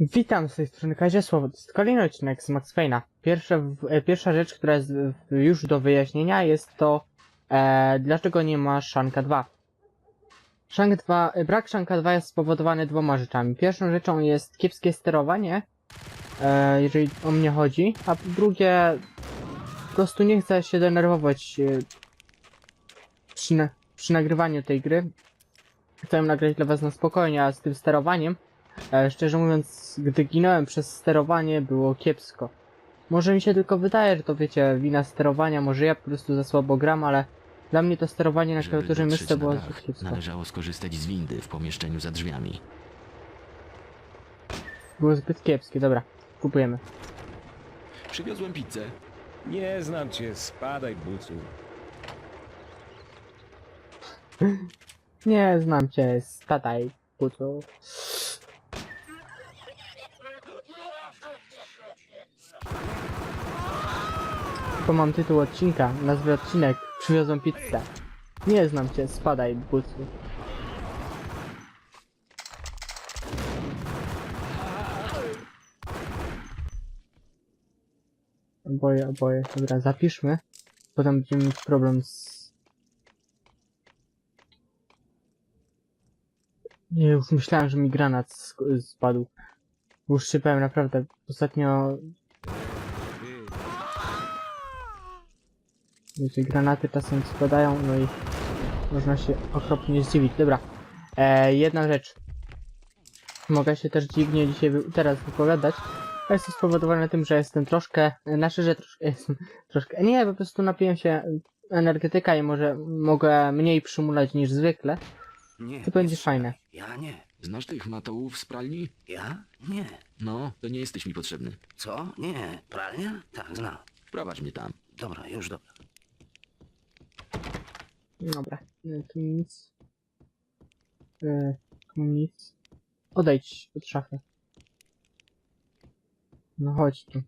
Witam z tej strony Kaziesław. To jest kolejny odcinek z Max Payne'a. Pierwsza, e, pierwsza rzecz, która jest już do wyjaśnienia jest to, e, dlaczego nie ma Shanka 2. Shank 2, e, brak Shanka 2 jest spowodowany dwoma rzeczami. Pierwszą rzeczą jest kiepskie sterowanie, e, jeżeli o mnie chodzi, a drugie, po prostu nie chcę się denerwować e, przy, przy nagrywaniu tej gry. Chcę nagrać dla was na spokojnie, a z tym sterowaniem E, szczerze mówiąc, gdy ginąłem przez sterowanie, było kiepsko. Może mi się tylko wydaje, że to wiecie, wina sterowania, może ja po prostu za słabo gram, ale dla mnie to sterowanie na Żeby klawiaturze dotrzeć myszce na było dach, zbyt kiepsko. Należało skorzystać z windy w pomieszczeniu za drzwiami. Było zbyt kiepskie, dobra, kupujemy. Przywiozłem pizzę. Nie znam cię, spadaj bucu. Nie znam cię, stataj, pucu. To mam tytuł odcinka, nazwę odcinek, przywiozłem pizzę. Nie znam cię, spadaj, bucu. Oboje, oboje. Dobra, zapiszmy. Potem będziemy mieć problem z... Nie, już myślałem, że mi granat spadł. Już się powiem, naprawdę. Ostatnio... Wiecie, granaty czasem spadają, no i... Można się okropnie zdziwić. Dobra. E, jedna rzecz. Mogę się też dziwnie dzisiaj, wy- teraz wypowiadać. Jest to spowodowane tym, że jestem troszkę... Znaczy, że troszkę... Jestem troszkę... Nie, po prostu napiłem się energetyka i może mogę mniej przymulać niż zwykle. Nie. To będzie fajne. Ja nie. Znasz tych matołów z pralni? Ja? Nie. No, to nie jesteś mi potrzebny. Co? Nie. Pralnia? Tak, znam. Wprowadź mnie tam. Dobra, już dobra. Dobra, tu nic. E, tu nic. Odejdź od szafy. No chodź tu.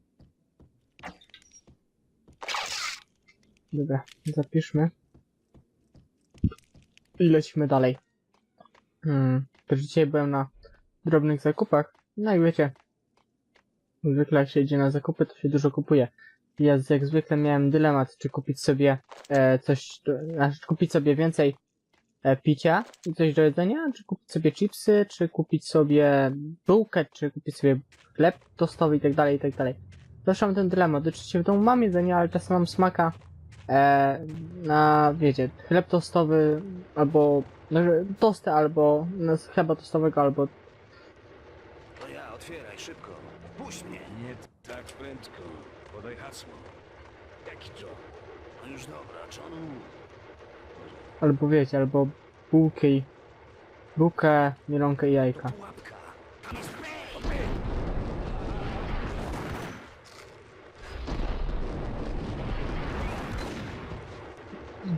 Dobra, zapiszmy. I lecimy dalej. Hmm, też dzisiaj byłem na drobnych zakupach. No i wiecie, zwykle jak się idzie na zakupy, to się dużo kupuje. Ja jak zwykle miałem dylemat, czy kupić sobie e, coś, do, znaczy kupić sobie więcej e, picia i coś do jedzenia, czy kupić sobie chipsy, czy kupić sobie bułkę, czy kupić sobie chleb tostowy i tak dalej, i tak dalej. Zawsze ten dylemat. Oczywiście w domu mam jedzenie, ale czasem mam smaka e, na, wiecie, chleb tostowy, albo no, tosty, albo no, z chleba tostowego, albo To ja, otwieraj szybko. Puść mnie. Nie tak prędko. Podaj hasło. Jaki to? No już dobra, Johnu. albo wiecie, albo bułkę i bułkę, mielonkę i jajka. Pułapka. Tam jest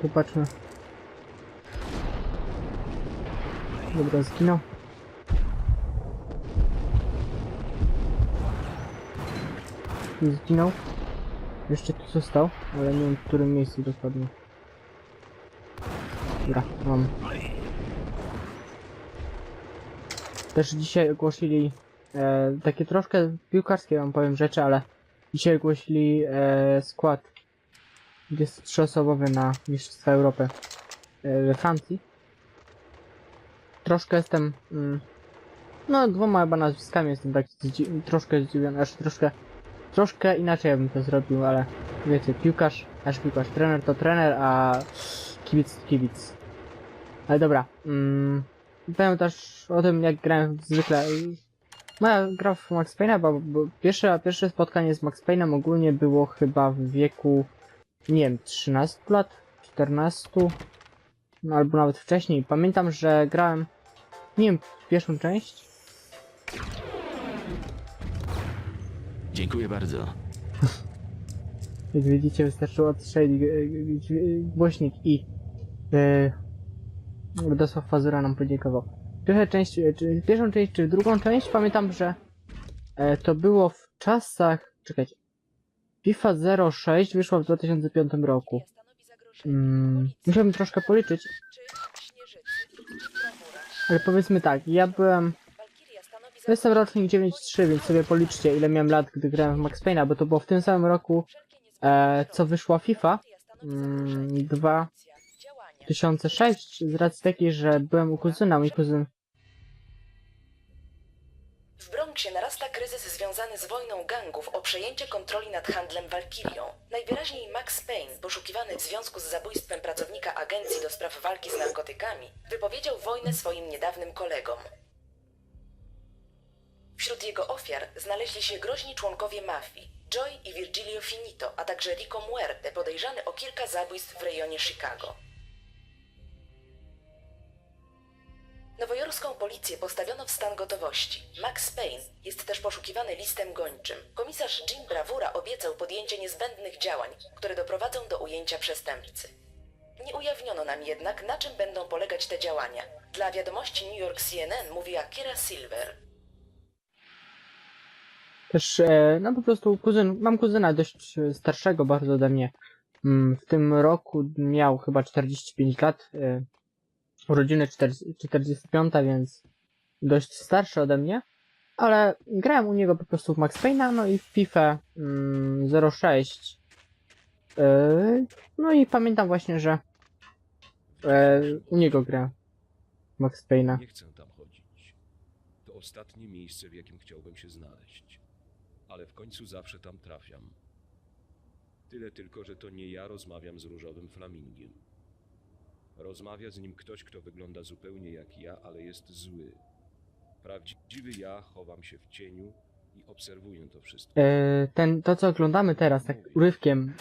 Popatrzmy. Dobra, zginął. Zginął. Jeszcze tu został, ale nie wiem w którym miejscu dokładnie. Dobra, mam. Też dzisiaj ogłosili e, takie troszkę piłkarskie wam powiem rzeczy, ale dzisiaj ogłosili e, skład jest trzyosobowy na Mistrzostwa Europy e, we Francji. Troszkę jestem. Mm, no, dwoma chyba nazwiskami jestem tak troszkę zdziwiony, aż troszkę. Troszkę inaczej bym to zrobił, ale wiecie, piłkarz, aż piłkarz, trener to trener, a kibic to kibic. Ale dobra. Mm, powiem też o tym, jak grałem zwykle. Moja gra w Max Payne'a, bo, bo pierwsze, pierwsze spotkanie z Max Payne'em ogólnie było chyba w wieku nie wiem, 13 lat, 14, no albo nawet wcześniej. Pamiętam, że grałem, nie wiem, pierwszą część. Dziękuję bardzo. Jak widzicie, wystarczyło odstrzelić e, e, głośnik i e, Radosław Fazura nam podziękował. Pierwsza część, czy pierwszą część, czy drugą część, pamiętam, że to było w czasach, czekajcie, FIFA 06 wyszła w 2005 roku. Mm, musiałbym troszkę policzyć, ale powiedzmy tak, ja byłem Jestem rocznik 9.3, więc sobie policzcie ile miałem lat, gdy grałem w Max Payne'a, bo to było w tym samym roku, e, co wyszła FIFA mm, 2006, z racji takiej, że byłem u kuzyna, mój kuzyn W Bronxie narasta kryzys związany z wojną gangów o przejęcie kontroli nad handlem walkirią. Najwyraźniej Max Payne, poszukiwany w związku z zabójstwem pracownika agencji do spraw walki z narkotykami, wypowiedział wojnę swoim niedawnym kolegom. Wśród jego ofiar znaleźli się groźni członkowie mafii, Joy i Virgilio Finito, a także Rico Muerte, podejrzany o kilka zabójstw w rejonie Chicago. Nowojorską policję postawiono w stan gotowości. Max Payne jest też poszukiwany listem gończym. Komisarz Jim Bravura obiecał podjęcie niezbędnych działań, które doprowadzą do ujęcia przestępcy. Nie ujawniono nam jednak, na czym będą polegać te działania. Dla wiadomości New York CNN mówi Akira Silver. Też, e, no po prostu kuzyn, mam kuzyna dość starszego bardzo ode mnie. Mm, W tym roku miał chyba 45 lat, e, urodziny 40, 45, więc dość starszy ode mnie, ale grałem u niego po prostu w Max Payne'a, no i w FIFA mm, 06. E, No i pamiętam właśnie, że u niego w Max Payne'a. Nie chcę tam chodzić. To ostatnie miejsce, w jakim chciałbym się znaleźć. Ale w końcu zawsze tam trafiam. Tyle tylko, że to nie ja rozmawiam z różowym flamingiem. Rozmawia z nim ktoś, kto wygląda zupełnie jak ja, ale jest zły. Prawdziwy ja chowam się w cieniu i obserwuję to wszystko. E, ten, to co oglądamy teraz, tak urywkiem,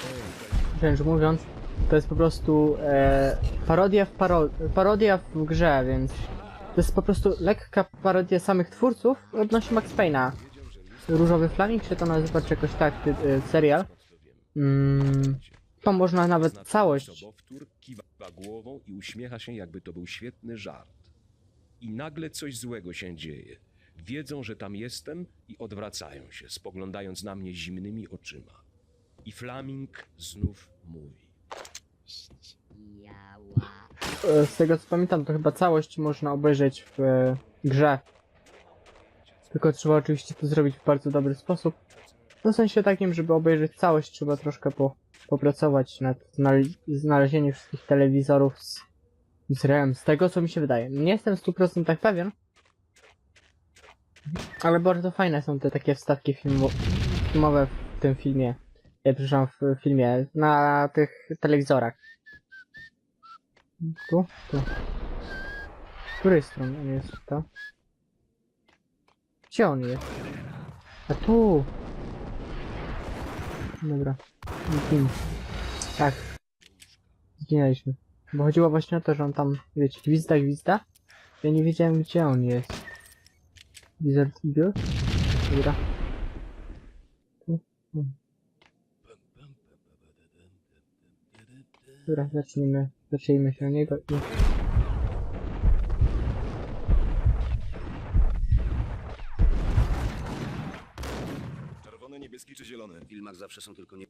wręcz mówiąc, to jest po prostu e, parodia, w paro parodia w grze, więc to jest po prostu lekka parodia samych twórców odnośnie Max Payne'a. Różowy Flaming się to nazywa, czy jakoś tak, ty, e, serial. Mm, to można nawet całość. Sobowtór kiwa głową i uśmiecha się, jakby to był świetny żart. I nagle coś złego się dzieje. Wiedzą, że tam jestem i odwracają się, spoglądając na mnie zimnymi oczyma. I Flaming znów mówi. E, z tego co pamiętam, to chyba całość można obejrzeć w e, grze. Tylko trzeba oczywiście to zrobić w bardzo dobry sposób. No w sensie takim, żeby obejrzeć całość, trzeba troszkę po, popracować nad znale- znalezieniem wszystkich telewizorów z, z. Z tego co mi się wydaje. Nie jestem w 100% pewien. Ale bardzo fajne są te takie wstawki filmo filmowe w tym filmie. Ja przepraszam, w filmie. Na tych telewizorach. Tu? Tu. Z której strony on jest to? Gdzie on jest? A tu! Dobra. Zgin. Tak. Zginęliśmy. Bo chodziło właśnie o to, że on tam, wiecie, gwizda, gwizda. Ja nie wiedziałem, gdzie on jest. Wizard Eagle? Dobra. Dobra, zacznijmy. Zacznijmy się o niego i... zawsze są tylko nie...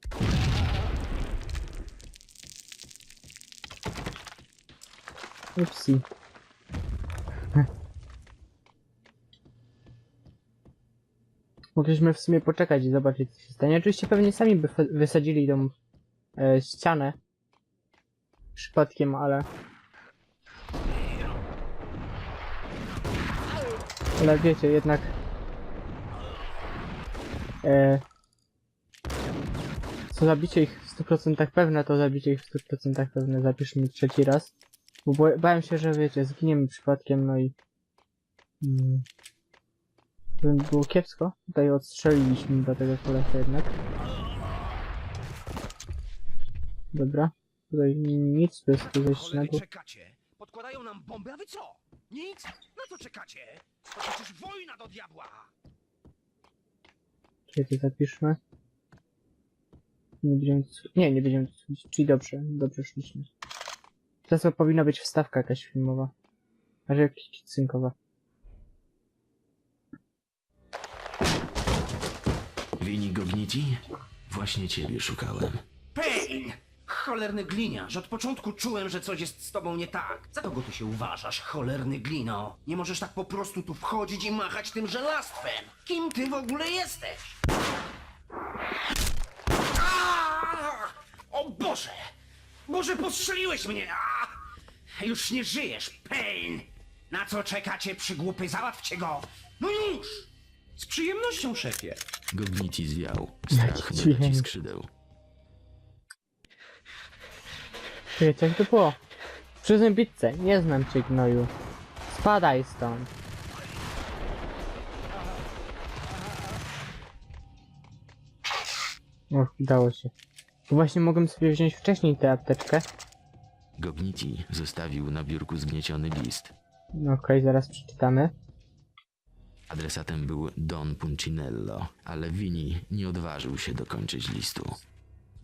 Upsi. Mogliśmy w sumie poczekać i zobaczyć co się stanie. Oczywiście pewnie sami by wysadzili tą e, ścianę. Przypadkiem, ale... Ale wiecie, jednak... E, co zabicie ich w 100% pewne, to zabicie ich w 100% pewne. Zapiszmy trzeci raz. Bo bałem się, że wiecie, zginiemy przypadkiem, no i... Mm, by było kiepsko. Tutaj odstrzeliliśmy do tego kolesia jednak. Dobra. Tutaj nic, to innego. czekacie? Podkładają nam bomby, a wy co? Nic? Na co czekacie? To przecież wojna do diabła! To zapiszmy. Nie będziemy... Nie, nie będziemy... Czyli dobrze, dobrze szliśmy. Teraz to powinna być wstawka jakaś filmowa. A że jakaś cynkowa. Wini Gogniti? Właśnie ciebie szukałem. Pain! Cholerny gliniarz, od początku czułem, że coś jest z tobą nie tak. Za kogo ty się uważasz, cholerny glino? Nie możesz tak po prostu tu wchodzić i machać tym żelastwem. Kim ty w ogóle jesteś? Boże! Boże, postrzeliłeś mnie! A! Już nie żyjesz, Pain! Na co czekacie, przygłupy? Załatwcie go! No już! Z przyjemnością, szefie. Gogniti zwiał. Strach Jaki doda ci dźwięk. skrzydeł. Czekajcie, jak to było? Przyznam pizzę, nie znam cię gnoju. Spadaj stąd. Och, udało się. Właśnie mogłem sobie wziąć wcześniej tę apteczkę. Gogniti zostawił na biurku zgnieciony list. No Okej, zaraz przeczytamy. Adresatem był Don Puncinello, ale Vini nie odważył się dokończyć listu.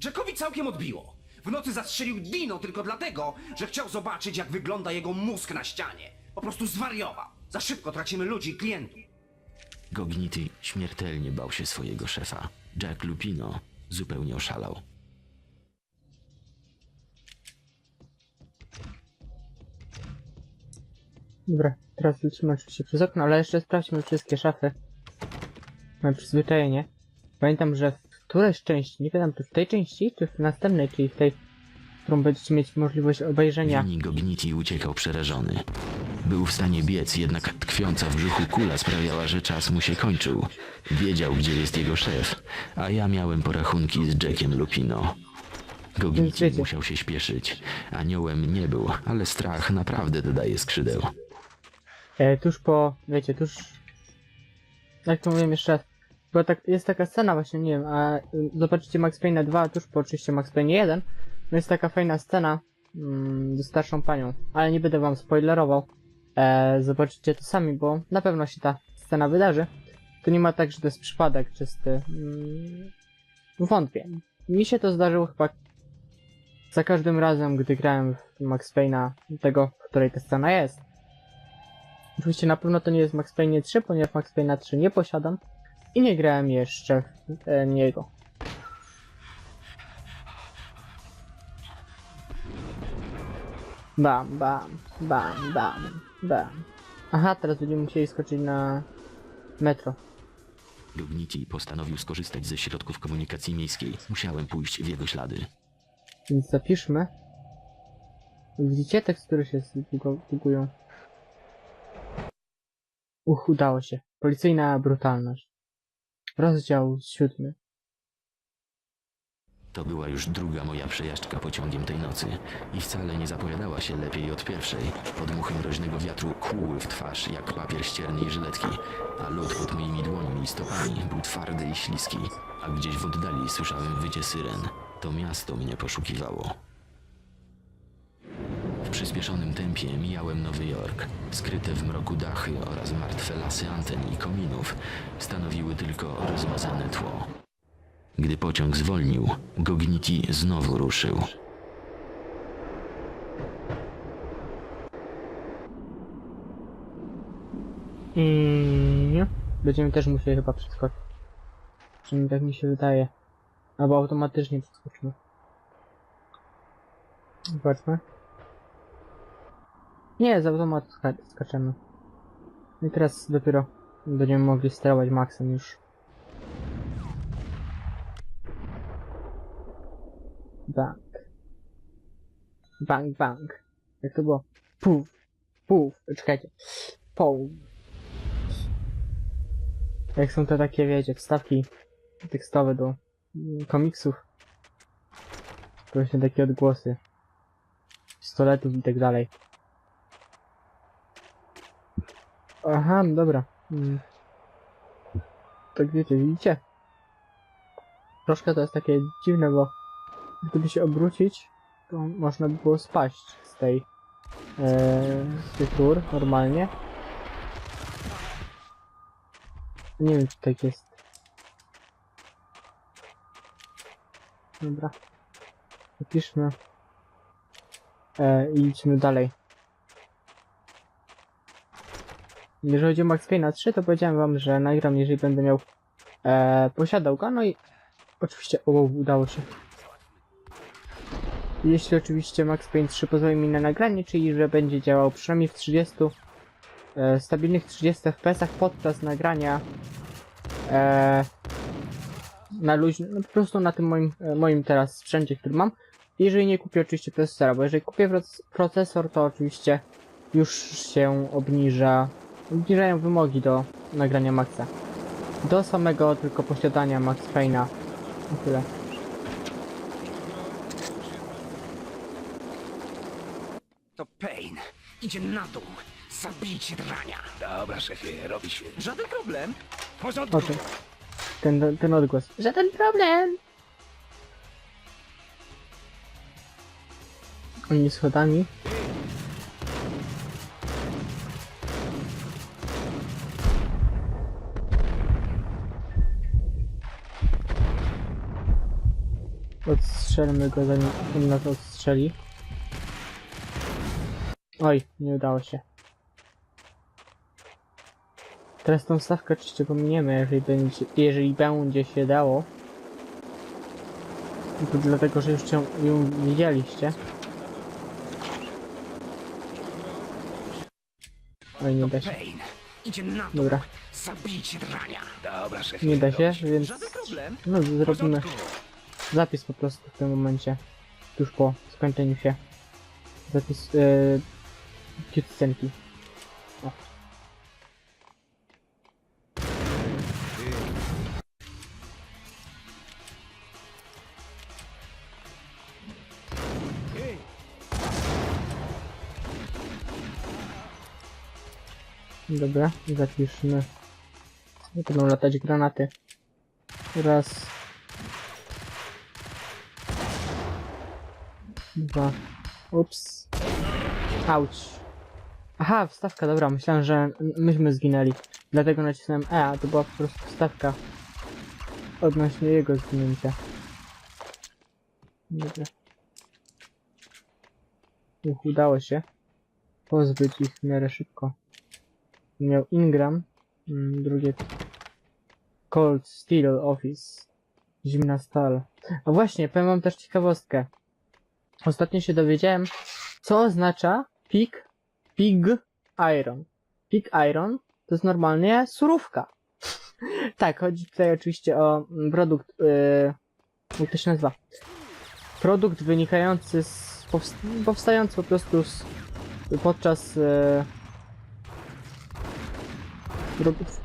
Jackowi całkiem odbiło. W nocy zastrzelił Dino tylko dlatego, że chciał zobaczyć, jak wygląda jego mózg na ścianie. Po prostu zwariował. Za szybko tracimy ludzi i klientów. Gogniti śmiertelnie bał się swojego szefa. Jack Lupino zupełnie oszalał. Dobra, teraz lecimy oczywiście przez okno, ale jeszcze sprawdźmy wszystkie szafy. Moje przyzwyczajenie. Pamiętam, że w którejś części, nie wiem czy w tej części, czy w następnej, czyli w tej, którą będziecie mieć możliwość obejrzenia. Vini Gogniti uciekał przerażony. Był w stanie biec, jednak tkwiąca w brzuchu kula sprawiała, że czas mu się kończył. Wiedział, gdzie jest jego szef, a ja miałem porachunki z Jackiem Lupino. Gogniti musiał się śpieszyć. Aniołem nie był, ale strach naprawdę dodaje skrzydeł. E, tuż po, wiecie, tuż... Jak to mówiłem jeszcze. Bo tak, jest taka scena właśnie, nie wiem, a y, zobaczycie Max Payne 2 tuż po oczywiście Max Payne 1. No jest taka fajna scena mm, ze starszą panią, ale nie będę wam spoilerował. E, zobaczycie to sami, bo na pewno się ta scena wydarzy. To nie ma tak, że to jest przypadek czysty. Mm, wątpię. Mi się to zdarzyło chyba za każdym razem, gdy grałem w Max Payne'a tego, w której ta scena jest. Oczywiście na pewno to nie jest Max Payne 3, ponieważ Max Payne 3 nie posiadam i nie grałem jeszcze w e, niego. Bam, bam, bam, bam, bam. Aha, teraz będziemy musieli skoczyć na metro. Gogniti postanowił skorzystać ze środków komunikacji miejskiej. Musiałem pójść w jego ślady. Więc zapiszmy. Widzicie tekstury się bugują. Uch, udało się. Policyjna brutalność. Rozdział siódmy. To była już druga moja przejażdżka pociągiem tej nocy i wcale nie zapowiadała się lepiej od pierwszej. Podmuchy mroźnego wiatru kłuły w twarz jak papier ścierny i żyletki, a lód pod moimi dłońmi i stopami był twardy i śliski, a gdzieś w oddali słyszałem wycie syren. To miasto mnie poszukiwało. Przyspieszonym tempie mijałem Nowy Jork. Skryte w mroku dachy oraz martwe lasy anten i kominów stanowiły tylko rozmazane tło. Gdy pociąg zwolnił, Gogniti znowu ruszył. Nie. Będziemy też musieli chyba przeskoczyć. Przynajmniej tak mi się wydaje. Albo automatycznie przeskoczymy. Zobaczmy. Nie, z automatu ska skaczemy. I teraz dopiero będziemy mogli sterować Maxem już. Bang. Bang, bang. Jak to było? Puf. Puf. Czekajcie. Poł. Jak są te takie, wiecie, wstawki tekstowe do komiksów. Właśnie takie odgłosy. Pistoletów i tak dalej. Aha, no dobra. Mm. Tak wiecie, widzicie? Troszkę to jest takie dziwne, bo gdyby się obrócić, to można by było spaść z tej e, z tych normalnie. Nie wiem, czy tak jest. Dobra. Napiszmy. E, I idźmy dalej. Jeżeli chodzi o Max Payne 3, to powiedziałem wam, że nagram, jeżeli będę miał e, posiadał go, no i oczywiście, o, udało się. Jeśli oczywiście Max Payne 3 pozwoli mi na nagranie, czyli że będzie działał przynajmniej w 30 e, stabilnych 30 fps podczas nagrania e, na luźno, no po prostu na tym moim, e, moim teraz sprzęcie, który mam. Jeżeli nie kupię oczywiście procesora, bo jeżeli kupię proc- procesor, to oczywiście już się obniża, obniżają wymogi do nagrania Maxa. Do samego tylko posiadania Max Payne'a. I tyle. To Payne. Idzie na dół. Zabijcie drania. Dobra, szefie, robi się. Żaden problem. W porządku. Ten, ten odgłos. Żaden problem! Oni schodami. Odstrzelmy go zanim on nas odstrzeli. Oj, nie udało się. Teraz tą stawkę oczywiście pominiemy, jeżeli będzie, jeżeli będzie się dało. I To dlatego, że już ją, ją widzieliście. Oj, nie da się. Dobra, Zabijcie drania. Dobra, szefie. nie da się, więc Żaden problem. no zrobimy porządku. Zapis po prostu w tym momencie. Tuż po skończeniu się. Zapis yy, cutscenki. O. Dobra, zapiszmy. Będą latać granaty. Raz. Dwa. Ups. Auć. Aha, wstawka, dobra, myślałem, że myśmy zginęli. Dlatego nacisnąłem E, a to była po prostu wstawka. Odnośnie jego zginięcia. Dobra. Uch, udało się. Pozbyć ich w miarę szybko. Miał Ingram. Mm, drugie. Cold Steel Office. Zimna stal. A właśnie, powiem wam też ciekawostkę. Ostatnio się dowiedziałem, co oznacza pig, pig iron. Pig iron to jest normalnie surówka. tak, chodzi tutaj oczywiście o produkt, yy, jak to się nazywa? Produkt wynikający z, powst- powstający po prostu z, podczas, yy,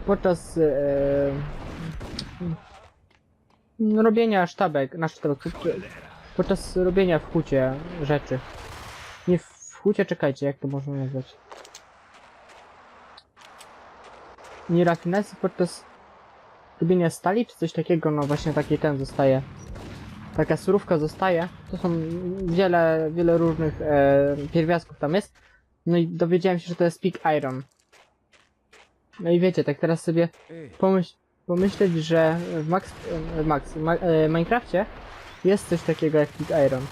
podczas yy, robienia sztabek, na sztabek, podczas robienia w hucie rzeczy. Nie w hucie, czekajcie, jak to można nazwać? Nie rafinacji podczas robienia stali, czy coś takiego, no właśnie taki ten zostaje. Taka surówka zostaje. To są wiele, wiele różnych e, pierwiastków tam jest. No i dowiedziałem się, że to jest pig iron. No i wiecie, tak teraz sobie pomyśl, pomyśleć, że w Max, e, Max ma, e, Minecrafcie jest coś takiego jak Pig Iron.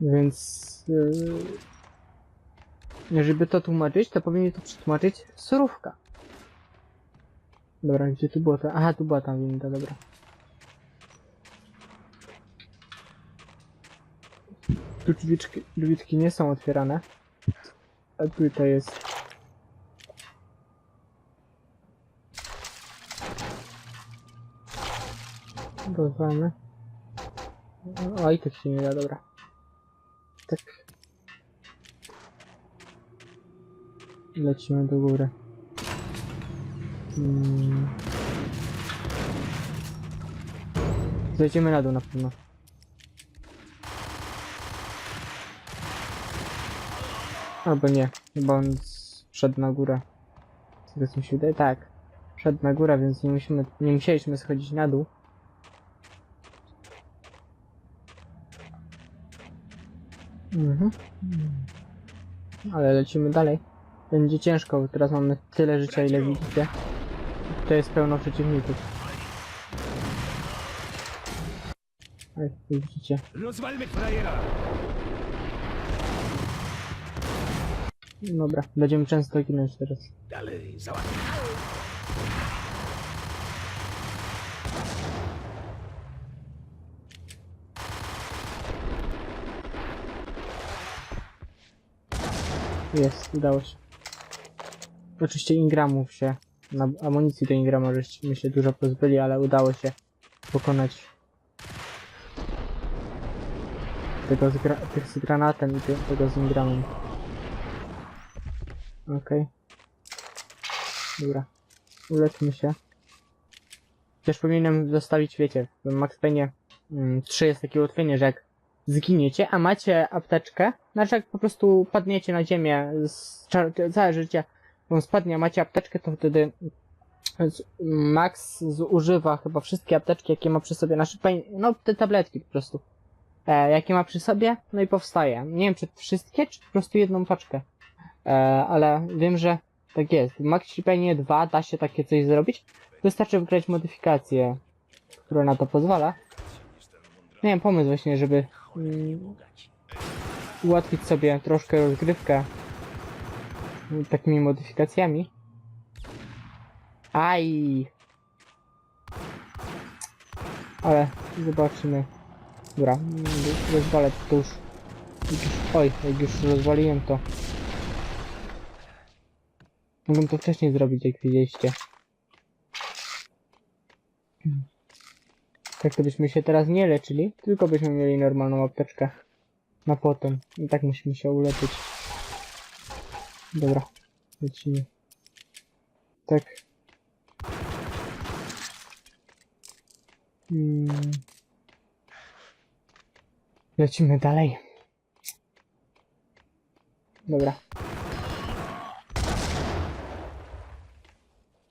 Więc... Yy, jeżeli by to tłumaczyć, to powinien to przetłumaczyć surówka. Dobra, gdzie tu było to? Aha, tu była tam winda, dobra. Tu drzwiczki, drzwiczki nie są otwierane. A tutaj jest... Rozwalmy. O, i tak się nie da, dobra. Tak. Lecimy do góry. Hmm. Zejdziemy na dół na pewno. Albo nie, chyba on szedł na górę. Co mi się wydaje, tak. Szedł na górę, więc nie musimy, nie musieliśmy schodzić na dół. Mhm. Ale lecimy dalej. Będzie ciężko, bo teraz mamy tyle życia, ile widzicie. To jest pełno przeciwników. Jak widzicie. Rozwalmy frajera! Dobra, będziemy często ginąć teraz. Dalej, załatwię. Jest, udało się. Oczywiście ingramów się, na amunicji do ingrama żeśmy się dużo pozbyli, ale udało się pokonać tego z, tych z granatem i tego z ingramem. Okej. Dobra. Uleczmy się. Też powinienem zostawić, wiecie, w Max Payne mm, 3 jest takie ułatwienie, że jak zginiecie, a macie apteczkę, znaczy jak po prostu padniecie na ziemię, z, całe życie wam spadnie, a macie apteczkę, to wtedy Max zużywa chyba wszystkie apteczki, jakie ma przy sobie, znaczy, no te tabletki po prostu, e, jakie ma przy sobie, no i powstaje. Nie wiem, czy wszystkie, czy po prostu jedną paczkę. E, ale wiem, że tak jest. W Maxi Payne 2 da się takie coś zrobić. Wystarczy wygrać modyfikację, która na to pozwala. Miałem pomysł właśnie, żeby mm, ułatwić sobie troszkę rozgrywkę takimi modyfikacjami. Aj! Ale zobaczymy. Dobra, rozwalę to już. Oj, jak już rozwaliłem to. Mogłem to wcześniej zrobić, jak widzieliście. Tak byśmy się teraz nie leczyli, tylko byśmy mieli normalną apteczkę na potem. I tak musimy się uleczyć. Dobra, lecimy. Tak. Hmm. Lecimy dalej. Dobra.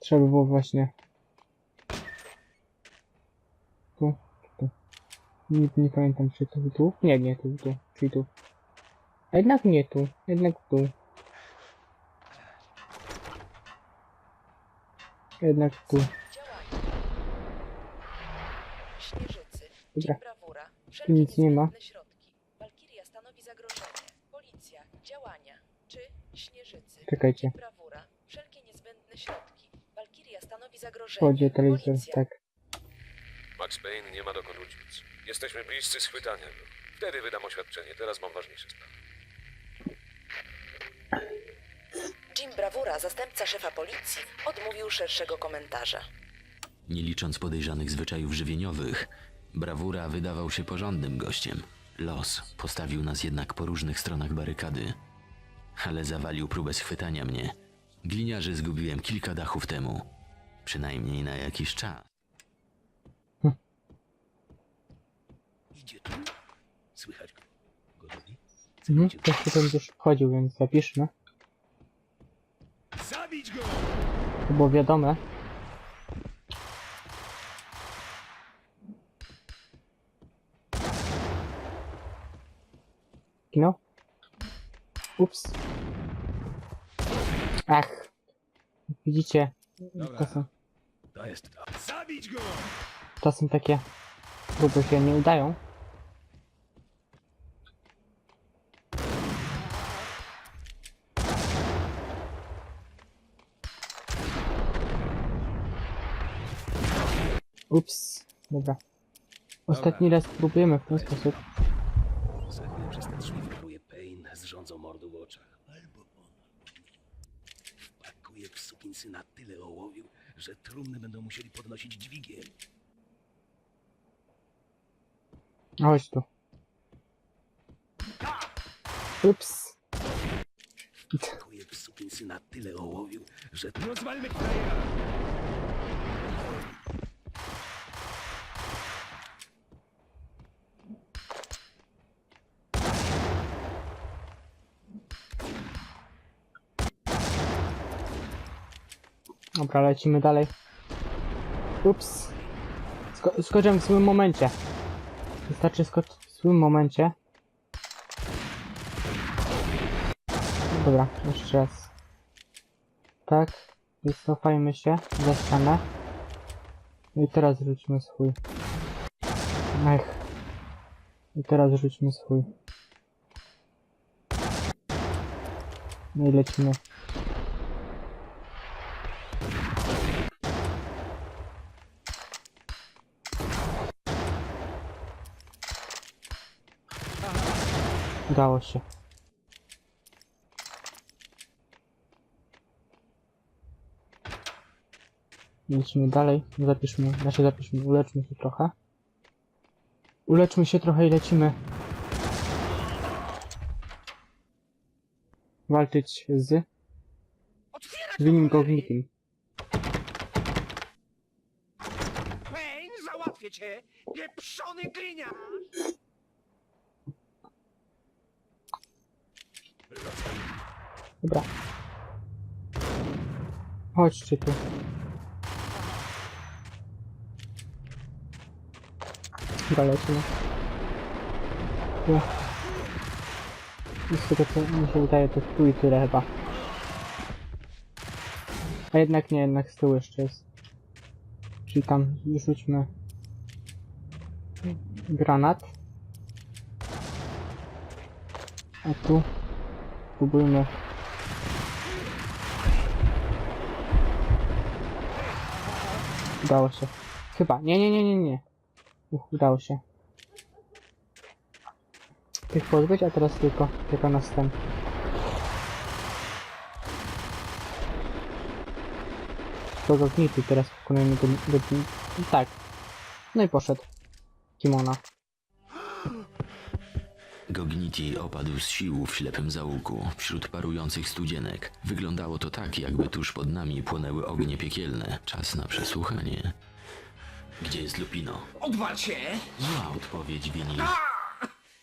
Trzeba by było właśnie tu, tu. Nie, nie pamiętam, czy to tu? Nie, nie, tu, tu, czyli tu. A jednak nie tu, jednak tu. Jednak tu. Śnieżycy. Dobra. Brawura. Tu Wszelkie nic nie ma. środki. Walkiria stanowi zagrożenie. Policja. Działania. Czy śnieżycy. Czekajcie. Brawura. Wszelkie niezbędne środki. Walkiria stanowi zagrożenie. Chodzi telewizor, Policja. tak. Max Payne nie ma dokąd uciec. Jesteśmy bliscy schwytania go. Wtedy wydam oświadczenie, teraz mam ważniejsze sprawy. Jim Brawura, zastępca szefa policji, odmówił szerszego komentarza. Nie licząc podejrzanych zwyczajów żywieniowych, Brawura wydawał się porządnym gościem. Los postawił nas jednak po różnych stronach barykady, ale zawalił próbę schwytania mnie. Gliniarzy zgubiłem kilka dachów temu, przynajmniej na jakiś czas. Idzie tu. Słychać go. Gotowi? Mhm, też potem już wchodził, więc zapiszmy. Zabić go! To było wiadome. Kino? Ups. Ach. Widzicie? Czasem, To jest to. Zabić go! czasem takie próby się nie udają. Ups. Dobra. Ostatni raz próbujemy w ten sposób. Za chwilę przez te drzwi Payne z rządzą mordu w oczach. Albo on. Wpakuje w sukinsyna tyle ołowiu, że trumny będą musieli podnosić dźwigiem. Chodź tu. Ups. Wpakuje w sukinsyna tyle ołowiu, że... Rozwalmy krajera! Dobra, lecimy dalej. Ups. Sko skoczyłem w złym momencie. Wystarczy skoczyć w złym momencie. Dobra, jeszcze raz. Tak. Wycofajmy się za ścianę. No I teraz rzućmy swój. Ech. I teraz rzućmy swój. No i lecimy. Udało się. Lecimy dalej. Zapiszmy, znaczy zapiszmy, uleczmy się trochę. Uleczmy się trochę i lecimy. Walczyć z... Zwinnym gognikiem. Pain, załatwię cię, pieprzony gliniarz! Dobra. Chodźcie tu. Dobra, lecimy. I z tego co mi się wydaje, to tu i tyle chyba. A jednak nie, jednak z tyłu jeszcze jest. Czyli tam rzućmy granat. A tu spróbujmy Udało się. Chyba. Nie, nie, nie, nie, nie. Uch, udało się. Tych pozbyć, a teraz tylko, tylko następny. To zagnity, teraz pokonujemy go, go, Tak. No i poszedł. Kimona. Gogniti opadł z sił w ślepym zaułku, wśród parujących studzienek. Wyglądało to tak, jakby tuż pod nami płonęły ognie piekielne. Czas na przesłuchanie. Gdzie jest Lupino? Odwal się! Zła odpowiedź, Wini. A!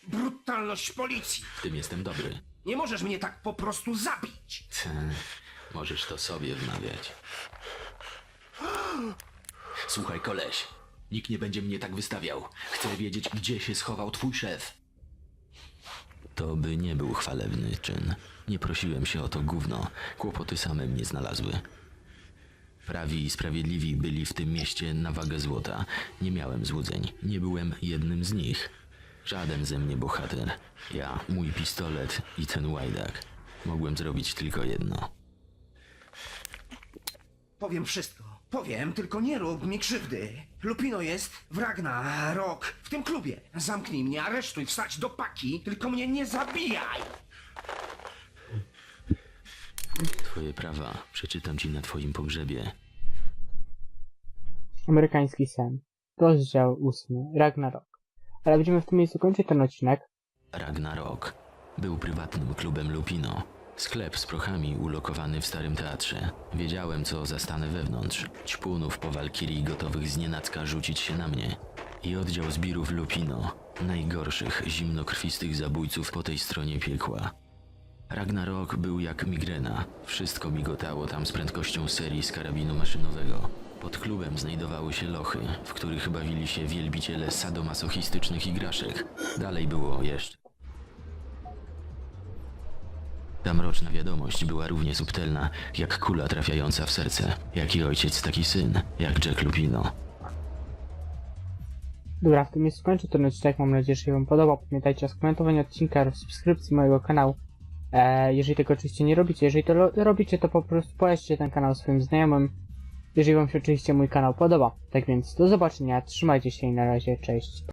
Brutalność policji! W tym jestem dobry. Nie możesz mnie tak po prostu zabić! Ty, możesz to sobie wmawiać. Słuchaj, koleś. Nikt nie będzie mnie tak wystawiał. Chcę wiedzieć, gdzie się schował twój szef. To by nie był chwalebny czyn. Nie prosiłem się o to gówno. Kłopoty same mnie znalazły. Prawi i sprawiedliwi byli w tym mieście na wagę złota. Nie miałem złudzeń. Nie byłem jednym z nich. Żaden ze mnie bohater. Ja, mój pistolet i ten łajdak. Mogłem zrobić tylko jedno. Powiem wszystko. Powiem, tylko nie rób mi krzywdy. Lupino jest w Ragnarok, w tym klubie. Zamknij mnie, aresztuj, wstać do paki, tylko mnie nie zabijaj! Twoje prawa przeczytam ci na twoim pogrzebie. Amerykański sen. Rozdział ósmy. Ragnarok. Ale będziemy w tym miejscu kończyć ten odcinek. Ragnarok był prywatnym klubem Lupino. Sklep z prochami ulokowany w starym teatrze. Wiedziałem, co zastanę wewnątrz. Ćpunów po Walkirii gotowych znienacka rzucić się na mnie. I oddział zbirów Lupino. Najgorszych, zimnokrwistych zabójców po tej stronie piekła. Ragnarok był jak migrena. Wszystko migotało tam z prędkością serii z karabinu maszynowego. Pod klubem znajdowały się lochy, w których bawili się wielbiciele sadomasochistycznych igraszek. Dalej było jeszcze. Ta mroczna wiadomość była równie subtelna, jak kula trafiająca w serce. Jaki ojciec, taki syn, jak Jack Lupino. Dobra, w tym miejscu kończę ten odcinek. Mam nadzieję, że się Wam podobał. Pamiętajcie o skomentowaniu odcinka oraz subskrypcji mojego kanału. E, jeżeli tego oczywiście nie robicie, jeżeli to robicie, to po prostu polećcie ten kanał swoim znajomym. Jeżeli Wam się oczywiście mój kanał podoba. Tak więc do zobaczenia, trzymajcie się i na razie, cześć.